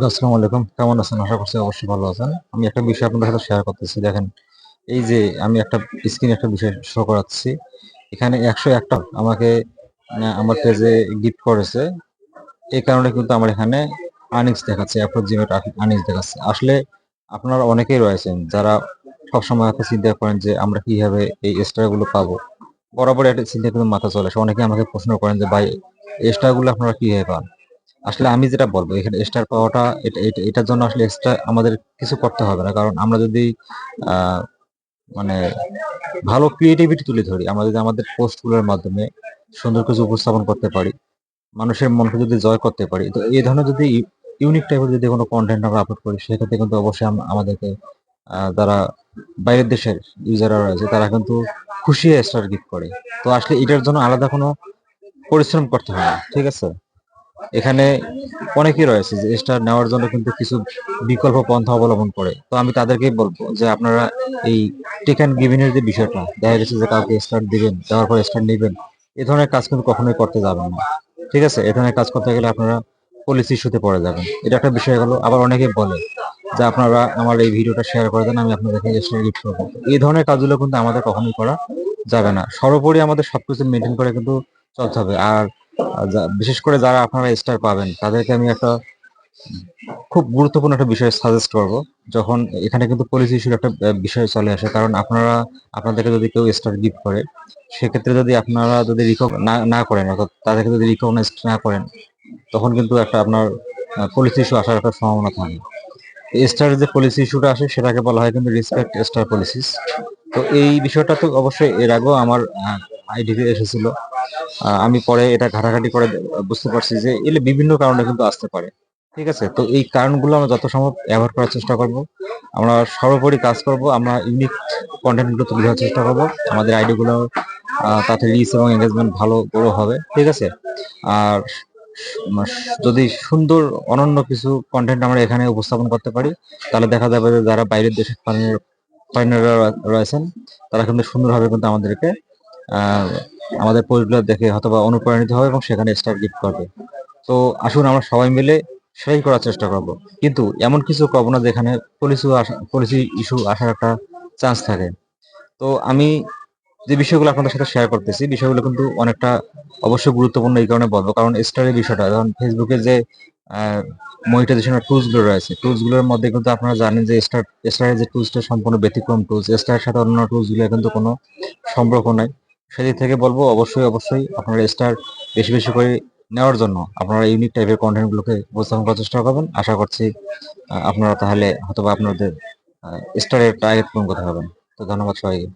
ওকে আসসালামু আলাইকুম। কেমন আছেন? আশা করছি অবশ্যই ভালো আছেন। আমি একটা বিষয় আপনাদের সাথে শেয়ার করতেছি। দেখেন, এই যে আমি একটা স্ক্রিনে একটা বিষয় শো করাচ্ছি। এখানে একশো একটা আমাকে আমার পেজে গিফট করেছে। এই কারণে কিন্তু আমার এখানে আর্নিংস দেখাচ্ছে অ্যাপ্রক্সিমেট আর্নিংস দেখাচ্ছে। আসলে আপনারা অনেকেই রয়েছেন যারা সবসময় একটা চিন্তা করেন যে আমরা কীভাবে এই স্টারগুলো পাবো। বরাবর একটা চিন্তা কিন্তু মাথা চলে আসে। অনেকে আমাকে প্রশ্ন করেন যে, ভাই, এই স্টারগুলো আপনারা কীভাবে পান? আসলে আমি যেটা বলব, এখানে স্টার পাওয়াটা, এটা, এটা- এটার জন্য আসলে এক্সট্রা আমাদের কিছু করতে হবে না। কারণ আমরা যদি মানে ভালো ক্রিয়েটিভিটি তুলে ধরি, আমরা যদি আমাদের পোস্টগুলোর মাধ্যমে সুন্দর কিছু উপস্থাপন করতে পারি, মানুষের মনকে যদি জয় করতে পারি, তো এই ধরনের যদি ইউনিক টাইপের যদি কোনো কন্টেন্ট আমরা আপলোড করি, সেক্ষেত্রে কিন্তু অবশ্যই আমাদেরকে যারা বাইরের দেশের ইউজাররা রয়েছে, তারা কিন্তু খুশি স্টার গিফট করে। তো আসলে এটার জন্য আলাদা কোনো পরিশ্রম করতে হয় না, ঠিক আছে? এখানে অনেকেই রয়েছে যে স্টার নেওয়ার জন্য কিন্তু কিছু বিকল্প পন্থা অবলম্বন করে। তো আমি তাদেরকেই বলব যে আপনারা এই টেক অ্যান্ড গিভিনের যে বিষয়টা, দেখা গেছে যে কাউকে স্টার দিবেন, দেওয়ার পর স্টার নেবেন, এ ধরনের কাজ কিন্তু কখনোই করতে যাবেন না। ঠিক আছে? এ ধরনের কাজ করতে গেলে আপনারা পলিসি ইস্যুতে পড়ে যাবেন। এটা একটা বিষয় হলো, আবার অনেকে বলে যে আপনারা আমার এই ভিডিওটা শেয়ার করে দেন, আমি আপনাদেরকে স্টার গিফট করব এই ধরনের কাজগুলো কিন্তু আমাদের কখনোই করা যাবে না। সর্বোপরি আমাদের সবকিছু মেনটেন করে কিন্তু চলতে হবে। আর বিশেষ করে যারা আপনারা স্টার পাবেন, তাদেরকে আমি একটা খুব গুরুত্বপূর্ণ একটা বিষয় সাজেস্ট করব। যখন এখানে কিন্তু পলিসি ইস্যুর একটা বিষয় চলে আসে, কারণ আপনারা, আপনাদেরকে যদি কেউ স্টার গিফট করে, সেক্ষেত্রে যদি আপনারা যদি রিকগ না করেন, অর্থাৎ তাদেরকে যদি রিকগনাইজ না করেন, তখন কিন্তু একটা আপনার পলিসি ইস্যু আসার একটা সম্ভাবনা থাকে। স্টার যে পলিসি ইস্যুটা আসে, সেটাকে বলা হয় কিন্তু রেসপেক্ট স্টার পলিসিস তো এই বিষয়টা তো অবশ্যই এর আগেও আমার আইডিতে এসেছিল। আমি পরে এটা ঘাটাঘাটি করে বুঝতে পারছি যে এলে বিভিন্ন কারণে কিন্তু আসতে পারে। ঠিক আছে? তো এই কারণগুলো আমরা যত সম্ভব অ্যাভয়েড করার চেষ্টা করব। আমরা সর্বোপরি কাজ করব আমরা ইউনিক কন্টেন্টগুলো তুলে ধরার চেষ্টা করব। আমাদের আইডি গুলো আহ, তাতে রিচ এবং এঙ্গেজমেন্ট ভালো বড় হবে। ঠিক আছে? আর যদি সুন্দর অনন্য কিছু কন্টেন্ট আমরা এখানে উপস্থাপন করতে পারি তাহলে দেখা যাবে যে যারা বাইরের দেশের ফরেনাররা রয়েছেন তারা কিন্তু সুন্দরভাবে কিন্তু আমাদেরকে আমাদের পোস্টগুলো দেখে হয়তোবা অনুপ্রাণিত হবে এবং সেখানে স্টার গিফট করবে। তো আসুন আমরা সবাই মিলে সেটাই করার চেষ্টা করব। কিন্তু এমন কিছু করব না যেখানে পলিসি পলিসি ইস্যু আসার একটা চান্স থাকে। তো আমি যে বিষয়গুলো আপনাদের সাথে শেয়ার করতেছি, বিষয়গুলো কিন্তু অনেকটা অবশ্যই গুরুত্বপূর্ণ এই কারণে বলব। কারণ স্টারের বিষয়টা যেমন ফেসবুকে যে মনিটাইজেশনের টুলসগুলো রয়েছে টুলসগুলোর মধ্যে কিন্তু আপনারা জানেন যে স্টার স্টারের যে টুলসটা সম্পূর্ণ ব্যতিক্রম টুলস স্টারের সাথে অন্যান্য টুলসগুলো কিন্তু কোনো সম্পর্ক নাই। সেদিক থেকে বলব, অবশ্যই অবশ্যই আপনারা স্টার বেশি বেশি করে নেওয়ার জন্য আপনারা ইউনিক টাইপের কন্টেন্ট গুলোকে উপস্থাপন করার চেষ্টা করবেন। আশা করছি আপনারা তাহলে হয়তো আপনাদের স্টারের টার্গেট পূরণ করতে পারবেন। তো ধন্যবাদ সবাইকে।